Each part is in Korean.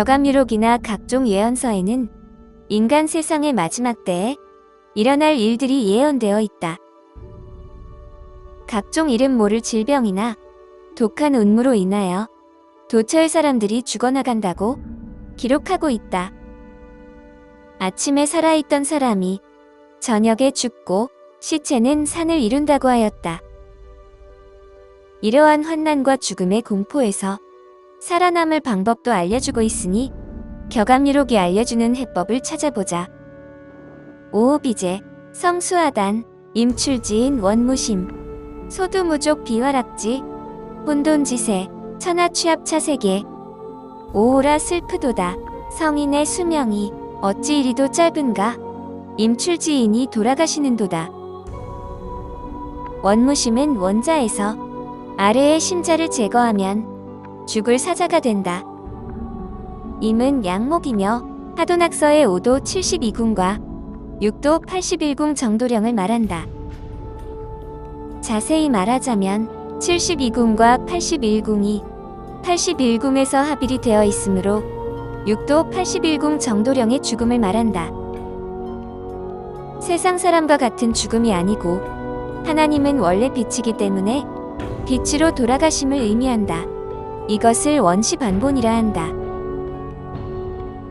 격암유록이나 각종 예언서에는 인간 세상의 마지막 때에 일어날 일들이 예언되어 있다. 각종 이름 모를 질병이나 독한 운무로 인하여 도처의 사람들이 죽어나간다고 기록하고 있다. 아침에 살아있던 사람이 저녁에 죽고 시체는 산을 이룬다고 하였다. 이러한 환난과 죽음의 공포에서 살아남을 방법도 알려주고 있으니 격암유록이 알려주는 해법을 찾아보자. 오호비제, 성수하단, 임출지인 원무심, 소두무족 비화락지, 혼돈지세, 천하취합차세계, 오호라 슬프도다, 성인의 수명이 어찌 이리도 짧은가, 임출지인이 돌아가시는도다. 원무심은 원자에서 아래의 심자를 제거하면 죽을 사자가 된다. 임은 양목이며 하도낙서의 5도 72궁과 6도 81궁 정도령을 말한다. 자세히 말하자면 72궁과 81궁이 81궁에서 합일이 되어 있으므로 6도 81궁 정도령의 죽음을 말한다. 세상 사람과 같은 죽음이 아니고 하나님은 원래 빛이기 때문에 빛으로 돌아가심을 의미한다. 이것을 원시 반본이라 한다.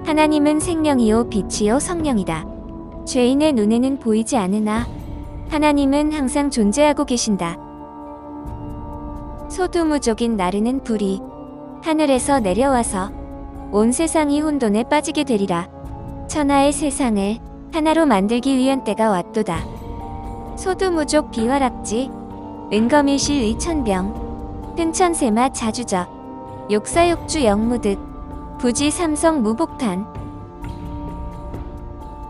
하나님은 생명이요 빛이요 성령이다. 죄인의 눈에는 보이지 않으나 하나님은 항상 존재하고 계신다. 소두무족인 나르는 불이 하늘에서 내려와서 온 세상이 혼돈에 빠지게 되리라. 천하의 세상을 하나로 만들기 위한 때가 왔도다. 소두무족 비화락지, 은검일실 의천병, 흥천세마 자주적, 욕사욕주 영무득, 부지 삼성 무복탄.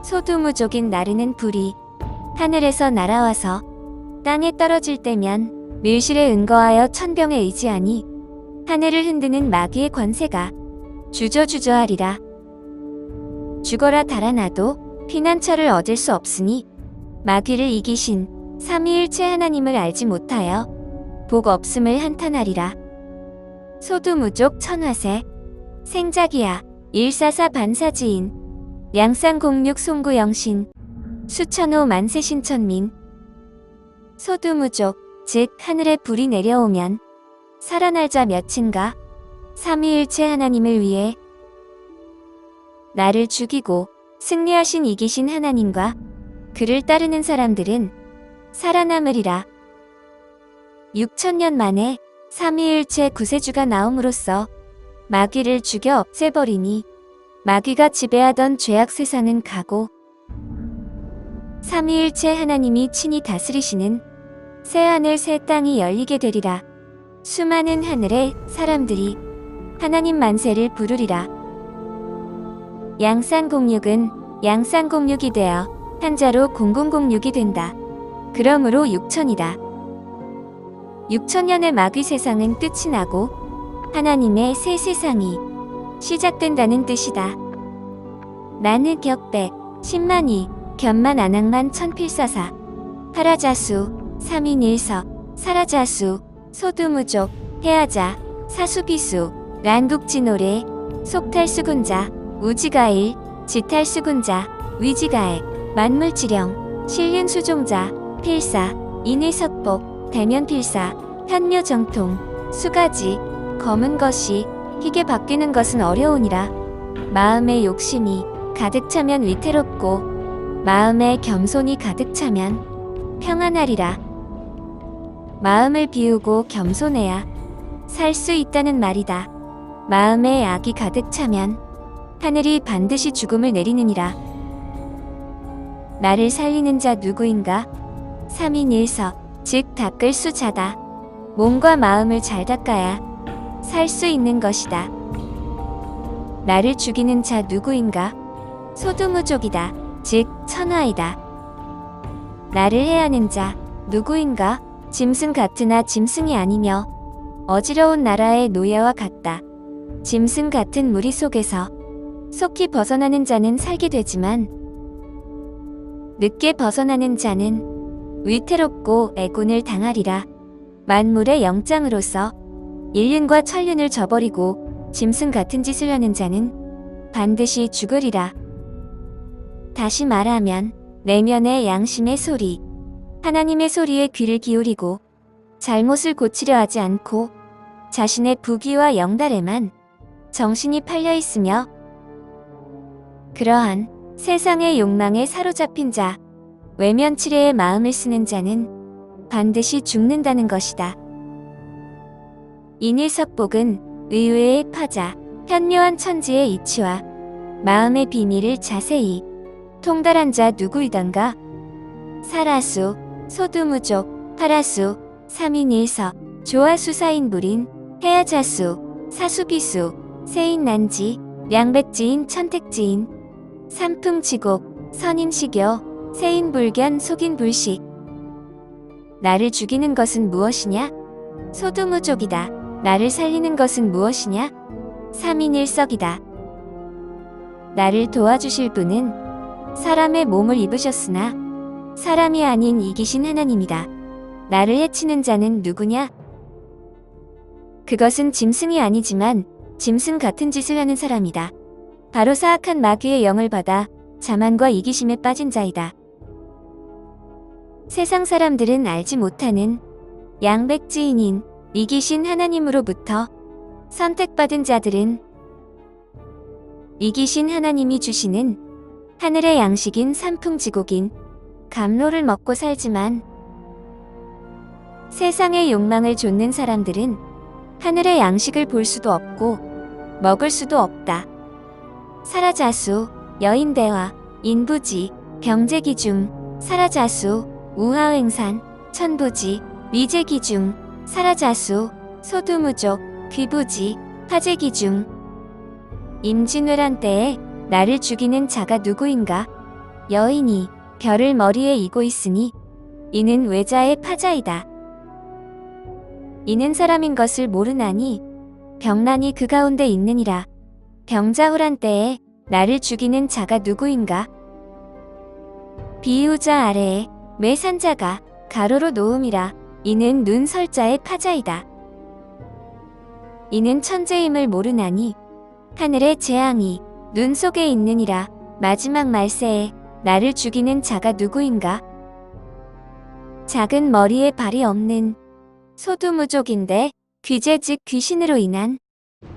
소두무족인 나르는 불이 하늘에서 날아와서 땅에 떨어질 때면 밀실에 은거하여 천병에 의지하니 하늘을 흔드는 마귀의 권세가 주저주저하리라. 죽어라 달아나도 피난처를 얻을 수 없으니 마귀를 이기신 삼위일체 하나님을 알지 못하여 복 없음을 한탄하리라. 소두무족 천화세 생자기야. 일사사 반사지인. 양산공육 송구영신. 수천호 만세신천민. 소두무족 즉 하늘에 불이 내려오면 살아날 자 몇인가? 삼위일체 하나님을 위해 나를 죽이고 승리하신 이기신 하나님과 그를 따르는 사람들은 살아남으리라. 6천년 만에 삼위일체 구세주가 나옴으로써 마귀를 죽여 없애버리니 마귀가 지배하던 죄악 세상은 가고 삼위일체 하나님이 친히 다스리시는 새하늘 새 땅이 열리게 되리라. 수많은 하늘의 사람들이 하나님 만세를 부르리라. 양산공육은 양산공육이 되어 한자로 공공공육이 된다. 그러므로 6천이다. 6천년의 마귀 세상은 끝이 나고 하나님의 새 세상이 시작된다는 뜻이다. 나는 격백, 10만이, 견만 안악만 천필사사, 파라자수, 삼인일석, 사라자수, 소두무족, 해아자, 사수비수, 란국지노래, 속탈수군자, 우지가일, 지탈수군자, 위지가액, 만물지령, 신륜수종자, 필사, 인의석복, 대면필사, 현묘정통, 수가지, 검은 것이 희게 바뀌는 것은 어려우니라. 마음의 욕심이 가득 차면 위태롭고 마음의 겸손이 가득 차면 평안하리라. 마음을 비우고 겸손해야 살 수 있다는 말이다. 마음에 악이 가득 차면 하늘이 반드시 죽음을 내리느니라. 나를 살리는 자 누구인가? 3인 1서, 즉 닦을 수자다. 몸과 마음을 잘 닦아야 살 수 있는 것이다. 나를 죽이는 자 누구인가? 소두무족이다. 즉 천하이다. 나를 해하는 자 누구인가? 짐승 같으나 짐승이 아니며 어지러운 나라의 노예와 같다. 짐승 같은 무리 속에서 속히 벗어나는 자는 살게 되지만 늦게 벗어나는 자는 위태롭고 애군을 당하리라. 만물의 영장으로서 일륜과 천륜을 저버리고 짐승 같은 짓을 하는 자는 반드시 죽으리라. 다시 말하면 내면의 양심의 소리, 하나님의 소리에 귀를 기울이고 잘못을 고치려 하지 않고 자신의 부귀와 영달에만 정신이 팔려 있으며 그러한 세상의 욕망에 사로잡힌 자, 외면 치레의 마음을 쓰는 자는 반드시 죽는다는 것이다. 인일석복은 의외의 파자, 현묘한 천지의 이치와 마음의 비밀을 자세히 통달한 자 누구이던가? 사라수, 소두무족, 파라수, 삼인일서, 조화수 사인불인, 해야자수, 사수비수, 세인난지, 양백지인 천택지인, 삼풍지곡, 선인시교, 세인불견 속인불식. 나를 죽이는 것은 무엇이냐? 소두무족이다. 나를 살리는 것은 무엇이냐? 삼인일석이다. 나를 도와주실 분은 사람의 몸을 입으셨으나 사람이 아닌 이기신 하나님이다. 나를 해치는 자는 누구냐? 그것은 짐승이 아니지만 짐승 같은 짓을 하는 사람이다. 바로 사악한 마귀의 영을 받아 자만과 이기심에 빠진 자이다. 세상 사람들은 알지 못하는 양백지인인 이기신 하나님으로부터 선택받은 자들은 이기신 하나님이 주시는 하늘의 양식인 산풍지곡인 감로를 먹고 살지만 세상의 욕망을 좇는 사람들은 하늘의 양식을 볼 수도 없고 먹을 수도 없다. 사라자수, 여인대화, 인부지, 병제기중, 사라자수, 우하횡산, 천부지, 위제기중, 사라자수, 소두무족, 귀부지, 화제기중. 임진왜란 때에 나를 죽이는 자가 누구인가? 여인이 별을 머리에 이고 있으니 이는 외자의 파자이다. 이는 사람인 것을 모르나니 병난이 그 가운데 있느니라. 병자후란 때에 나를 죽이는 자가 누구인가? 비유자 아래에 매산자가 가로로 놓음이라. 이는 눈 설자의 파자이다. 이는 천재임을 모르나니 하늘의 재앙이 눈 속에 있느니라. 마지막 말세에 나를 죽이는 자가 누구인가? 작은 머리에 발이 없는 소두무족인데 귀재 즉 귀신으로 인한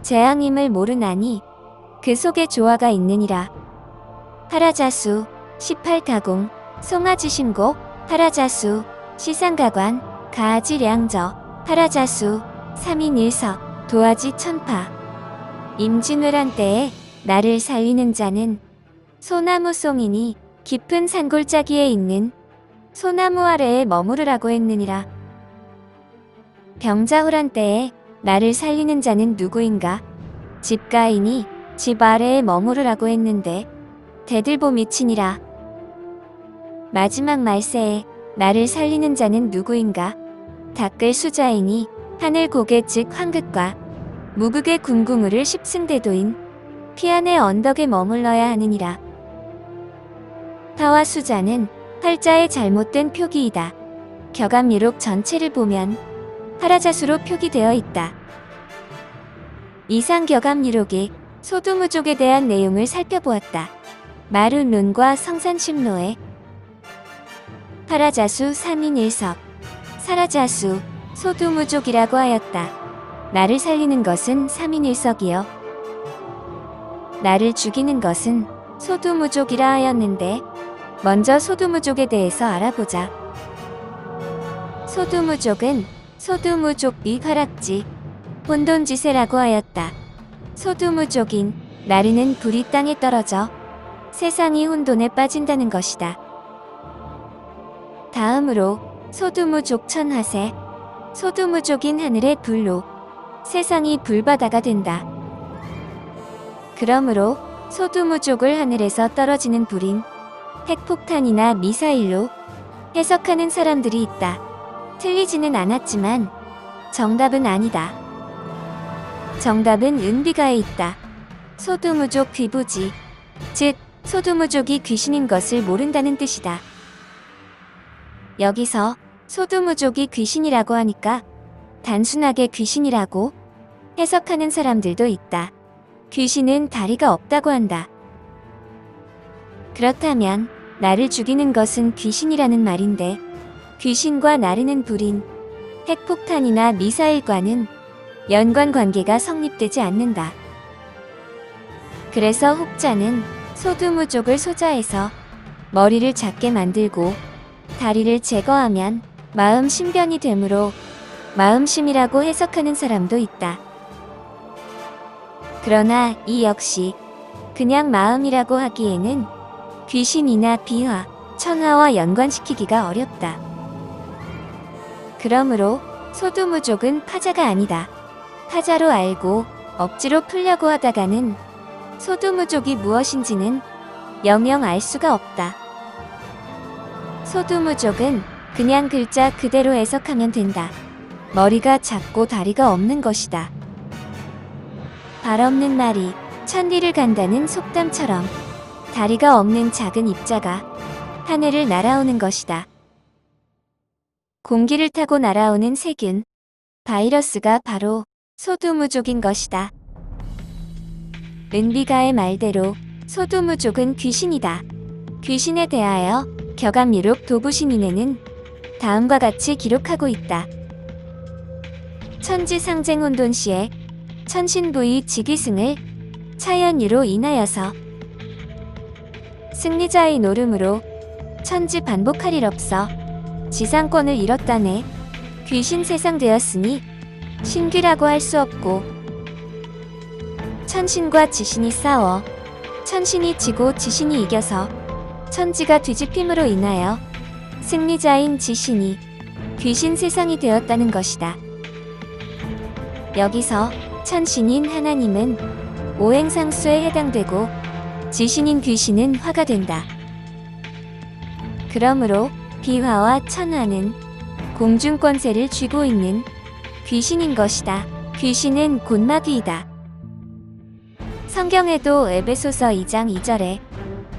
재앙임을 모르나니 그 속에 조화가 있느니라. 파라자수 18가공 송아지심곡 파라자수 시상가관 가아지량저 파라자수 3인일서 도화지 천파 임진왜란 때에 나를 살리는 자는 소나무송이니 깊은 산골짜기에 있는 소나무 아래에 머무르라고 했느니라. 병자후란 때에 나를 살리는 자는 누구인가? 집가인이 집 아래에 머무르라고 했는데 대들보 미치니라. 마지막 말세에 나를 살리는 자는 누구인가? 닦을 수자이니 하늘 고개 즉 황극과 무극의 궁궁우를 십승대도인 피안의 언덕에 머물러야 하느니라. 파와 수자는 팔자의 잘못된 표기이다. 격암미록 전체를 보면 파라자수로 표기되어 있다. 이상 격암미록이 소두무족에 대한 내용을 살펴보았다. 마룬룬과 성산심로에 파라자수 3인 1석, 사라자수, 소두무족이라고 하였다. 나를 살리는 것은 3인 1석이요. 나를 죽이는 것은 소두무족이라 하였는데, 먼저 소두무족에 대해서 알아보자. 소두무족은 소두무족 이화락지, 혼돈지세라고 하였다. 소두무족인 나르는 불이 땅에 떨어져 세상이 혼돈에 빠진다는 것이다. 다음으로 소두무족 천하세, 소두무족인 하늘의 불로 세상이 불바다가 된다. 그러므로 소두무족을 하늘에서 떨어지는 불인 핵폭탄이나 미사일로 해석하는 사람들이 있다. 틀리지는 않았지만 정답은 아니다. 정답은 은비가에 있다. 소두무족 귀부지, 즉 소두무족이 귀신인 것을 모른다는 뜻이다. 여기서 소두무족이 귀신이라고 하니까 단순하게 귀신이라고 해석하는 사람들도 있다. 귀신은 다리가 없다고 한다. 그렇다면 나를 죽이는 것은 귀신이라는 말인데 귀신과 나르는 불인 핵폭탄이나 미사일과는 연관 관계가 성립되지 않는다. 그래서 혹자는 소두무족을 소자해서 머리를 작게 만들고 다리를 제거하면 마음 신변이 되므로 마음심이라고 해석하는 사람도 있다. 그러나 이 역시 그냥 마음이라고 하기에는 귀신이나 비화, 천하와 연관시키기가 어렵다. 그러므로 소두무족은 파자가 아니다. 파자로 알고 억지로 풀려고 하다가는 소두무족이 무엇인지는 영영 알 수가 없다. 소두무족은 그냥 글자 그대로 해석하면 된다. 머리가 작고 다리가 없는 것이다. 발 없는 말이 천리를 간다는 속담처럼 다리가 없는 작은 입자가 하늘을 날아오는 것이다. 공기를 타고 날아오는 세균, 바이러스가 바로 소두무족인 것이다. 은비가의 말대로 소두무족은 귀신이다. 귀신에 대하여 격암유록 도부신인에는 다음과 같이 기록하고 있다. 천지상쟁혼돈시에 천신부의 직위승을 차연유로 인하여서 승리자의 노름으로 천지 반복할 일 없어 지상권을 잃었다네 귀신 세상 되었으니 신귀라고 할 수 없고 천신과 지신이 싸워 천신이 지고 지신이 이겨서 천지가 뒤집힘으로 인하여 승리자인 지신이 귀신 세상이 되었다는 것이다. 여기서 천신인 하나님은 오행상수에 해당되고 지신인 귀신은 화가 된다. 그러므로 비화와 천화는 공중권세를 쥐고 있는 귀신인 것이다. 귀신은 곧마귀이다. 성경에도 에베소서 2장 2절에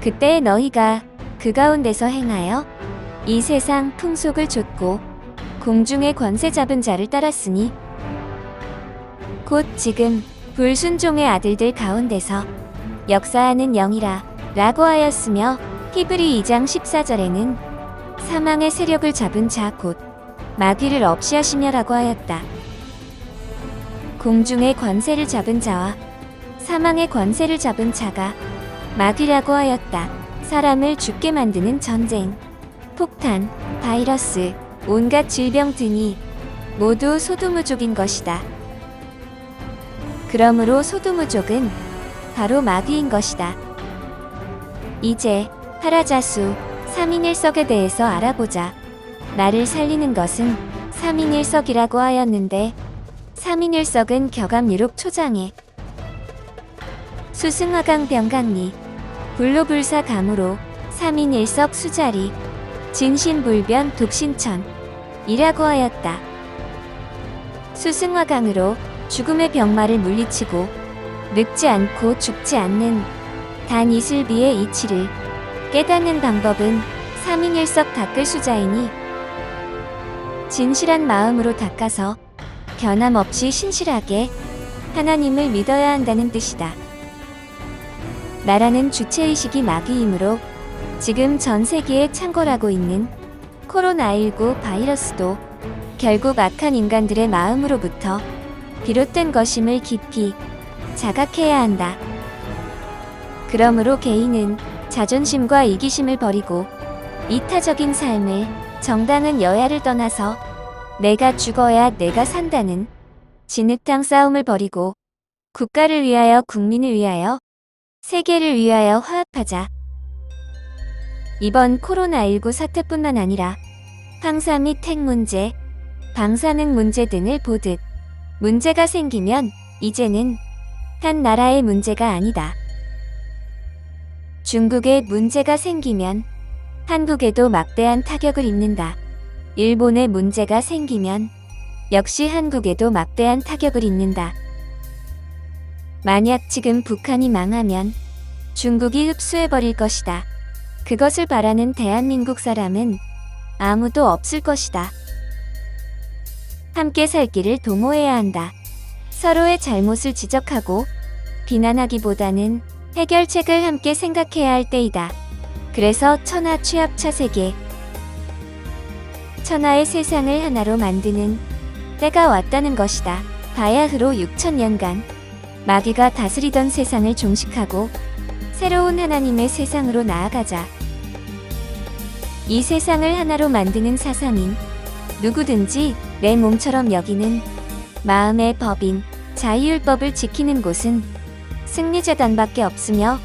그때 너희가 그 가운데서 행하여 이 세상 풍속을 좇고 공중의 권세 잡은 자를 따랐으니 곧 지금 불순종의 아들들 가운데서 역사하는 영이라 라고 하였으며 히브리 2장 14절에는 사망의 세력을 잡은 자 곧 마귀를 없이 하시며라고 하였다. 공중의 권세를 잡은 자와 사망의 권세를 잡은 자가 마귀라고 하였다. 사람을 죽게 만드는 전쟁, 폭탄, 바이러스, 온갖 질병 등이 모두 소두무족인 것이다. 그러므로 소두무족은 바로 마귀인 것이다. 이제 하라자수 3인일석에 대해서 알아보자. 나를 살리는 것은 3인일석이라고 하였는데 3인일석은 격암 유록 초장에 수승화강 병강리 불로불사 감으로 3인일석 수자리 진신불변 독신천 이라고 하였다. 수승화강으로 죽음의 병마를 물리치고 늙지 않고 죽지 않는 단 이슬비의 이치를 깨닫는 방법은 3인일석 닦을 수자이니 진실한 마음으로 닦아서 변함없이 신실하게 하나님을 믿어야 한다는 뜻이다. 나라는 주체의식이 마귀이므로 지금 전 세계에 창궐하고 있는 코로나19 바이러스도 결국 악한 인간들의 마음으로부터 비롯된 것임을 깊이 자각해야 한다. 그러므로 개인은 자존심과 이기심을 버리고 이타적인 삶을 정당한 여야를 떠나서 내가 죽어야 내가 산다는 진흙탕 싸움을 버리고 국가를 위하여 국민을 위하여 세계를 위하여 화합하자. 이번 코로나19 사태뿐만 아니라 황사 및 핵 문제, 방사능 문제 등을 보듯 문제가 생기면 이제는 한 나라의 문제가 아니다. 중국에 문제가 생기면 한국에도 막대한 타격을 입는다. 일본에 문제가 생기면 역시 한국에도 막대한 타격을 입는다. 만약 지금 북한이 망하면 중국이 흡수해버릴 것이다. 그것을 바라는 대한민국 사람은 아무도 없을 것이다. 함께 살 길을 도모해야 한다. 서로의 잘못을 지적하고 비난하기보다는 해결책을 함께 생각해야 할 때이다. 그래서 천하 취합차 세계. 천하의 세상을 하나로 만드는 때가 왔다는 것이다. 바야흐로 6천년간 마귀가 다스리던 세상을 종식하고 새로운 하나님의 세상으로 나아가자. 이 세상을 하나로 만드는 사상인 누구든지 내 몸처럼 여기는 마음의 법인 자유율법을 지키는 곳은 승리재단밖에 없으며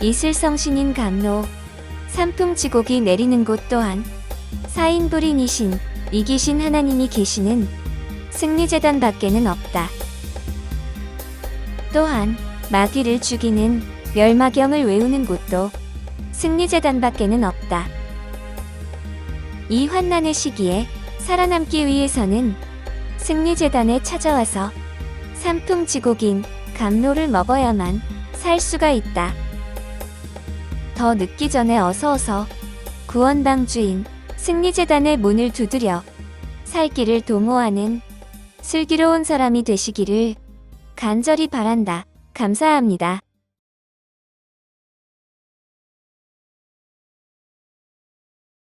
이슬성신인 감로 삼풍지곡이 내리는 곳 또한 사인 불인이신 이기신 하나님이 계시는 승리재단 밖에는 없다. 또한 마귀를 죽이는 멸마경을 외우는 곳도 승리재단밖에는 없다. 이 환난의 시기에 살아남기 위해서는 승리재단에 찾아와서 삼풍지곡인 감로를 먹어야만 살 수가 있다. 더 늦기 전에 어서 어서 구원방 주인 승리재단의 문을 두드려 살 길을 도모하는 슬기로운 사람이 되시기를 간절히 바란다. 감사합니다.